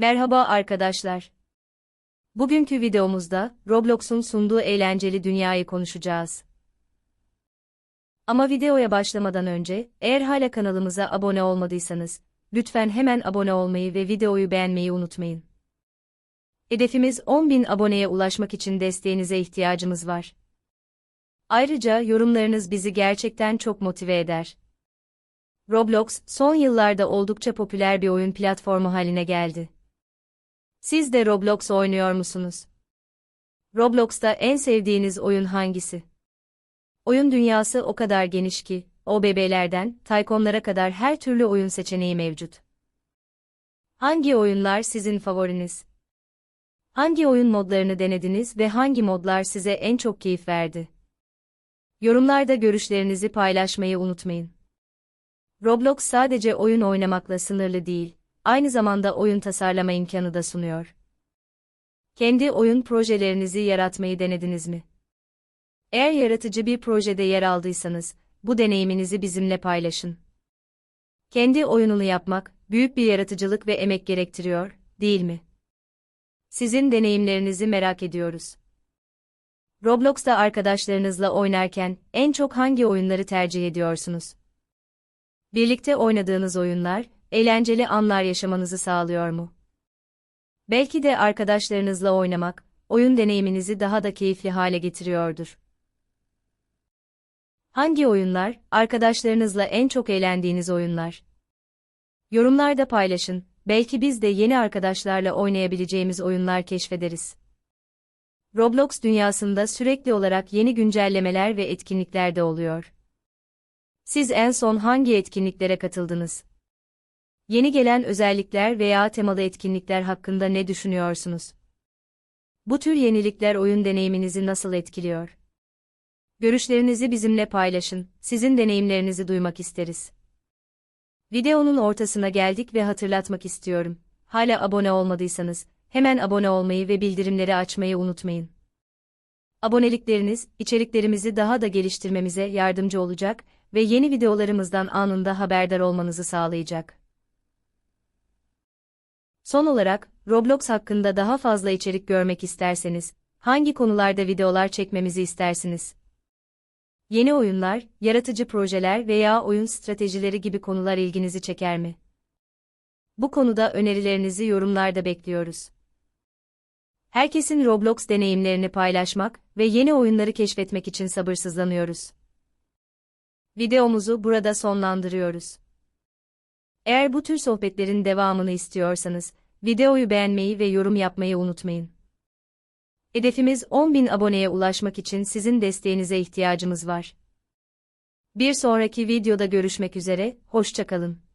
Merhaba arkadaşlar. Bugünkü videomuzda Roblox'un sunduğu eğlenceli dünyayı konuşacağız. Ama videoya başlamadan önce, eğer hala kanalımıza abone olmadıysanız, lütfen hemen abone olmayı ve videoyu beğenmeyi unutmayın. Hedefimiz 10.000 aboneye ulaşmak için desteğinize ihtiyacımız var. Ayrıca yorumlarınız bizi gerçekten çok motive eder. Roblox, son yıllarda oldukça popüler bir oyun platformu haline geldi. Siz de Roblox oynuyor musunuz? Roblox'ta en sevdiğiniz oyun hangisi? Oyun dünyası o kadar geniş ki, OBB'lerden taykonlara kadar her türlü oyun seçeneği mevcut. Hangi oyunlar sizin favoriniz? Hangi oyun modlarını denediniz ve hangi modlar size en çok keyif verdi? Yorumlarda görüşlerinizi paylaşmayı unutmayın. Roblox sadece oyun oynamakla sınırlı değil, aynı zamanda oyun tasarlama imkanı da sunuyor. Kendi oyun projelerinizi yaratmayı denediniz mi? Eğer yaratıcı bir projede yer aldıysanız, bu deneyiminizi bizimle paylaşın. Kendi oyununu yapmak, büyük bir yaratıcılık ve emek gerektiriyor, değil mi? Sizin deneyimlerinizi merak ediyoruz. Roblox'ta arkadaşlarınızla oynarken en çok hangi oyunları tercih ediyorsunuz? Birlikte oynadığınız oyunlar, eğlenceli anlar yaşamanızı sağlıyor mu? Belki de arkadaşlarınızla oynamak, oyun deneyiminizi daha da keyifli hale getiriyordur. Hangi oyunlar, arkadaşlarınızla en çok eğlendiğiniz oyunlar? Yorumlarda paylaşın, belki biz de yeni arkadaşlarla oynayabileceğimiz oyunlar keşfederiz. Roblox dünyasında sürekli olarak yeni güncellemeler ve etkinlikler de oluyor. Siz en son hangi etkinliklere katıldınız? Yeni gelen özellikler veya temalı etkinlikler hakkında ne düşünüyorsunuz? Bu tür yenilikler oyun deneyiminizi nasıl etkiliyor? Görüşlerinizi bizimle paylaşın, sizin deneyimlerinizi duymak isteriz. Videonun ortasına geldik ve hatırlatmak istiyorum. Hala abone olmadıysanız, hemen abone olmayı ve bildirimleri açmayı unutmayın. Abonelikleriniz, içeriklerimizi daha da geliştirmemize yardımcı olacak ve yeni videolarımızdan anında haberdar olmanızı sağlayacak. Son olarak, Roblox hakkında daha fazla içerik görmek isterseniz, hangi konularda videolar çekmemizi istersiniz? Yeni oyunlar, yaratıcı projeler veya oyun stratejileri gibi konular ilginizi çeker mi? Bu konuda önerilerinizi yorumlarda bekliyoruz. Herkesin Roblox deneyimlerini paylaşmak ve yeni oyunları keşfetmek için sabırsızlanıyoruz. Videomuzu burada sonlandırıyoruz. Eğer bu tür sohbetlerin devamını istiyorsanız, videoyu beğenmeyi ve yorum yapmayı unutmayın. Hedefimiz 10.000 aboneye ulaşmak için sizin desteğinize ihtiyacımız var. Bir sonraki videoda görüşmek üzere, hoşçakalın.